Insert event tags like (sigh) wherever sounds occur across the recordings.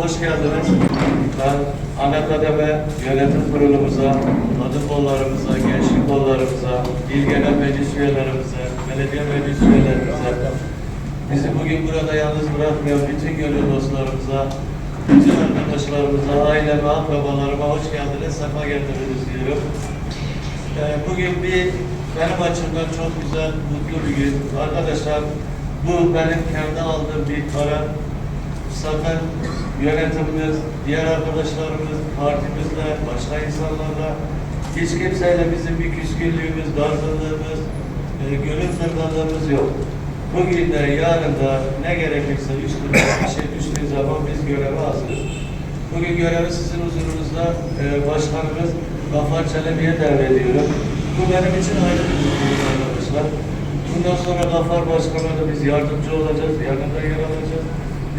geldiniz. Ben ana kademe yönetim kurulumuza, kadın kollarımıza, gençlik kollarımıza, il genel meclis üyelerimize, belediye meclis üyelerimize, bizi bugün burada yalnız bırakmayan bütün gönül dostlarımıza, bütün arkadaşlarımıza, aileme, akrabalarıma hoş geldiniz, sefa getirdiniz diyorum. Ee, bugün bir benim açımdan çok güzel, mutlu bir gün. Arkadaşlar bu benim kendi aldığım bir karar. Zaten yönetimimiz, diğer arkadaşlarımız, partimizle, başka insanlarla hiç kimseyle bizim bir küskünlüğümüz, dargınlığımız, e, gönül kırgınlığımız yok. Bugün de yarın da ne gerekirse üstüne bir şey düştüğü zaman biz göreve hazırız. Bugün görevi sizin huzurunuzda e, başkanımız Gafar Çelebi'ye devrediyorum. Bu benim için ayrı bir mutluluk arkadaşlar. Bundan sonra Gafar Başkan'a da biz yardımcı olacağız, yanında yer alacağız,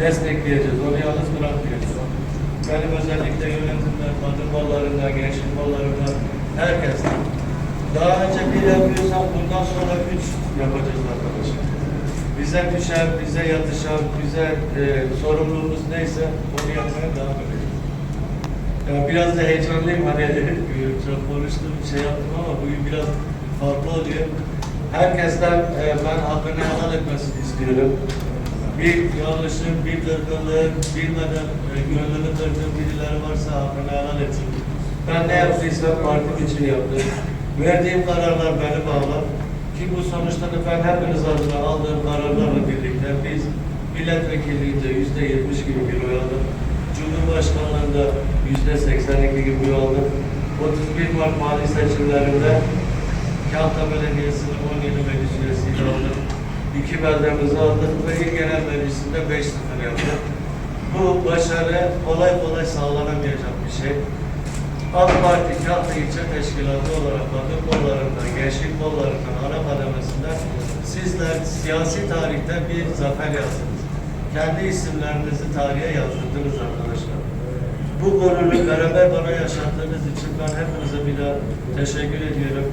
destekleyeceğiz, onu yalnız bırakmayacağız. Benim özellikle yönetimde, kadın kollarında, gençlik kollarında, herkeste. Daha önce bir yapıyorsak bundan sonra üç yapacağız arkadaşlar. Bize düşen, bize yatışan, bize e, sorumluluğumuz neyse onu yapmaya devam edeceğiz. Ya biraz da heyecanlıyım hani (laughs) çok konuştum, şey yaptım ama bugün biraz farklı oluyor. Herkesten e, ben hakkını helal etmesini istiyorum. Bir yanlışım, bir kırgınlığım, bilmeden e, gönlünü kırdığım birileri varsa hakkını helal etsin. Ben ne yaptıysam partim için yaptım. Verdiğim kararlar beni bağlar. Ki bu sonuçta da ben hepiniz adına aldığım kararlarla birlikte biz milletvekilliğinde yüzde yetmiş gibi bir oy aldık. Cumhurbaşkanlığında yüzde 82 gibi oy aldık. 31 Mart mali seçimlerinde Kahta Belediyesi'nin 17 meclis üyesiyle aldık. İki beldemizi aldık ve il genel meclisinde 5 sıfır yaptık. Bu başarı kolay kolay sağlanamayacak bir şey. AK Parti Kahta İlçe Teşkilatı olarak kadın kollarından, gençlik kollarından, ana kademesinde sizler siyasi tarihte bir zafer yazdınız. Kendi isimlerinizi tarihe yazdırdınız arkadaşlar. Bu gururu beraber bana yaşattığınız için ben hepinize bir daha teşekkür ediyorum.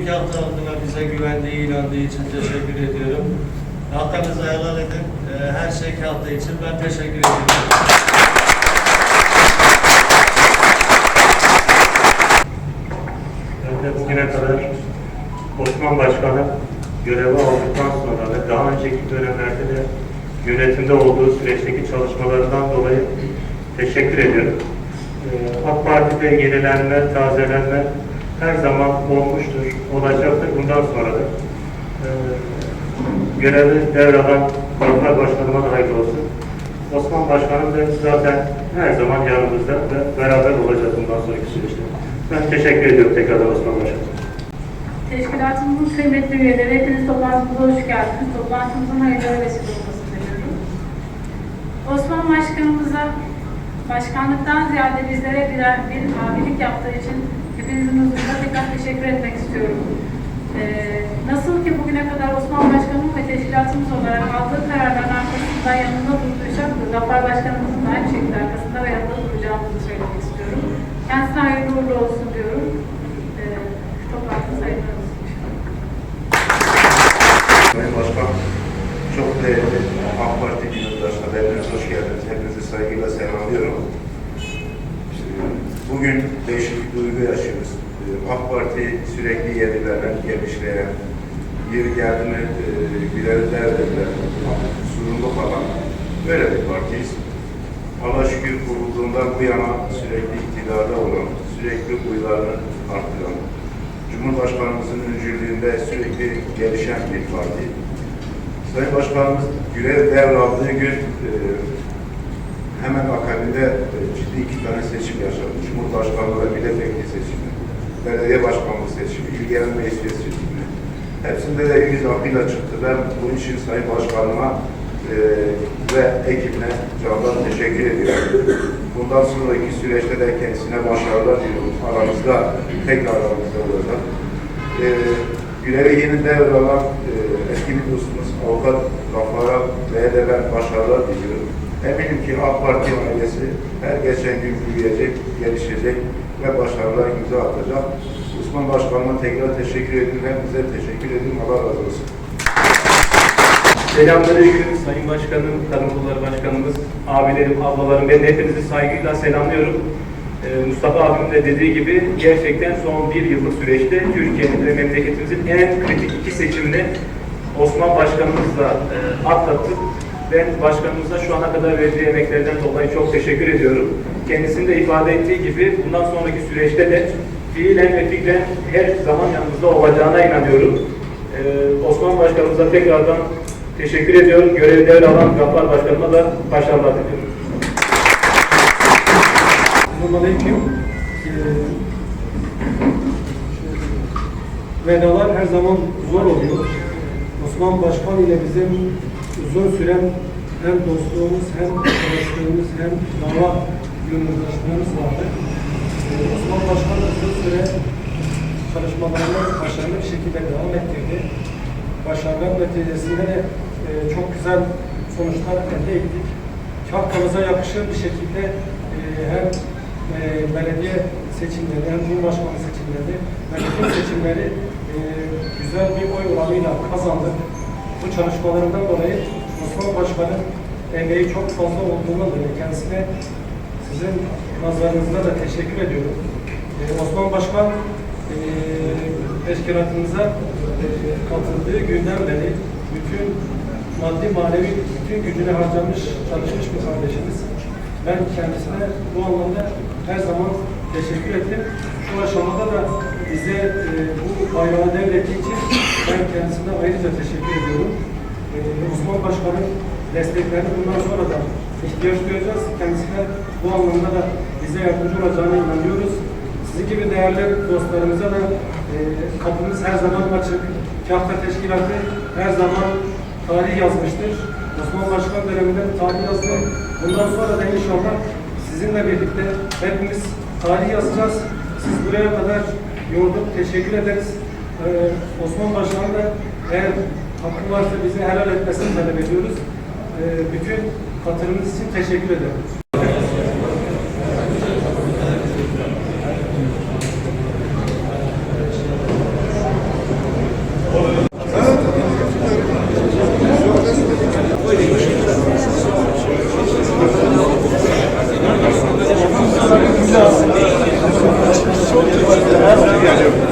Kahta halkına bize güvendiği, inandığı için teşekkür ediyorum. Hakkınızı helal edin. Ee, Her şey Kahta için ben teşekkür ediyorum. Ben de bugüne kadar Osman Başkan'ı görevi aldıktan sonra ve daha önceki dönemlerde de yönetimde olduğu süreçteki çalışmalarından dolayı teşekkür ediyorum. Ee, AK Parti'de yenilenme, tazelenme her zaman olmuştur, olacaktır bundan sonra da. Ee, görevi devralan Korkmaz Başkanıma da hayırlı olsun. Osman Başkanım da zaten her zaman yanımızda ve beraber olacağız bundan sonraki süreçte. Ben teşekkür ediyorum tekrardan Osman Başkanım. Teşkilatımızın kıymetli üyeleri, hepiniz toplantımıza hoş geldiniz. Toplantımızın hayırlara vesile olmasını diliyorum. Osman Başkanımıza başkanlıktan ziyade bizlere bir, bir abilik yaptığı için hepinizin huzurunda tekrar teşekkür etmek istiyorum. Ee, nasıl ki bugüne kadar Osman Başkanım ve teşkilatımız olarak aldığı kararların arkasında yanında durduysak da Zafer Başkanımızın aynı şekilde arkasında ve yanında duracağımızı söylemek istiyorum. Kendisine hayırlı uğurlu olsun diyorum. Ee, toplantımız hayırlı olsun. Sayın Başkan, çok değerli AK Parti yurttaşlar, hepiniz hoş geldiniz. Hepinizi saygıyla selamlıyorum. Bugün değişik bir duygu yaşıyoruz. Ee, AK Parti sürekli yenilerden genişleyen, yeri geldi mi e, birileri devletler, sorumluluk alan böyle bir partiyiz. Allah şükür kurulduğundan bu yana sürekli iktidarda olan, sürekli uylarını arttıran, Cumhurbaşkanımızın öncülüğünde sürekli gelişen bir parti. Sayın Başkanımız görev devraldığı gün e, hemen akabinde e, ciddi iki tane seçim yaşadı. Cumhurbaşkanlığı ve milletvekili seçimi, belediye başkanlığı seçimi, il genel meclis seçimi. Hepsinde de yüz akıyla çıktı. Ben bunun için Sayın Başkanıma e, ve ekibine candan teşekkür ediyorum. Bundan sonraki süreçte de kendisine başarılar diliyorum. Aramızda, tekrar aramızda olacak. E, görevi yeni devralan e, eski bir dostumuz Avukat Gaffar'a ve de ben başarılar diliyorum. Eminim ki AK Parti ailesi her geçen gün büyüyecek, gelişecek ve başarılar imza atacak. Osman Başkanıma tekrar teşekkür ediyorum. Hepinize teşekkür ediyorum. Allah razı olsun. Selamünaleyküm Sayın Başkanım, Tarım Kolları Başkanımız, abilerim, ablalarım. Ben de hepinizi saygıyla selamlıyorum. Ee, Mustafa abim de dediği gibi gerçekten son bir yıllık süreçte Türkiye'nin ve memleketimizin en kritik iki seçimini Osman Başkanımızla e, atlattık. Ben başkanımıza şu ana kadar verdiği emeklerden dolayı çok teşekkür ediyorum. Kendisinin de ifade ettiği gibi bundan sonraki süreçte de fiilen ve fikren her zaman yanımızda olacağına inanıyorum. Ee, Osman Başkanımıza tekrardan teşekkür ediyorum. Görevi devralan Gaffar Başkanıma da başarılar diliyorum. Selamünaleyküm. Ee, Vedalar her zaman zor oluyor. Osman Başkan ile bizim uzun süren hem dostluğumuz hem arkadaşlığımız hem dava yoldaşlığımız vardı. Ee, Osman Başkan uzun süre çalışmalarını başarılı bir şekilde devam ettirdi. Başarılar neticesinde de e, çok güzel sonuçlar elde ettik. Kahkamıza yakışır bir şekilde e, hem e, belediye seçimleri hem Cumhurbaşkanı seçimleri ve seçimleri e, güzel bir oy oranıyla kazandık. Bu çalışmalarından dolayı Osman Başkan'ın emeği çok fazla olduğundan dolayı kendisine sizin nazarınızda da teşekkür ediyorum. E, Osman Başkan e, teşkilatımıza e, katıldığı günden beri bütün maddi manevi bütün gücünü harcamış, çalışmış bir kardeşimiz. Ben kendisine bu anlamda her zaman teşekkür ettim. Şu aşamada da bize e, bu bayrağı devrettiği için ben kendisine ayrıca teşekkür ediyorum. E, Osman Başkan'ın desteklerini bundan sonra da ihtiyaç duyacağız. Kendisine bu anlamda da bize yardımcı olacağına inanıyoruz. Sizin gibi değerli dostlarımıza da e, kapımız her zaman açık. Kahta Teşkilatı her zaman tarih yazmıştır. Osman Başkan döneminde de tarih yazdı. Bundan sonra da inşallah sizinle birlikte hepimiz tarih yazacağız. Siz buraya kadar yorduk. Teşekkür ederiz. Ee, Osman Başkan'ın da eğer hakkı varsa bizi helal etmesini talep ediyoruz. E, bütün katılımınız için teşekkür ederim. Çok teşekkür ederim.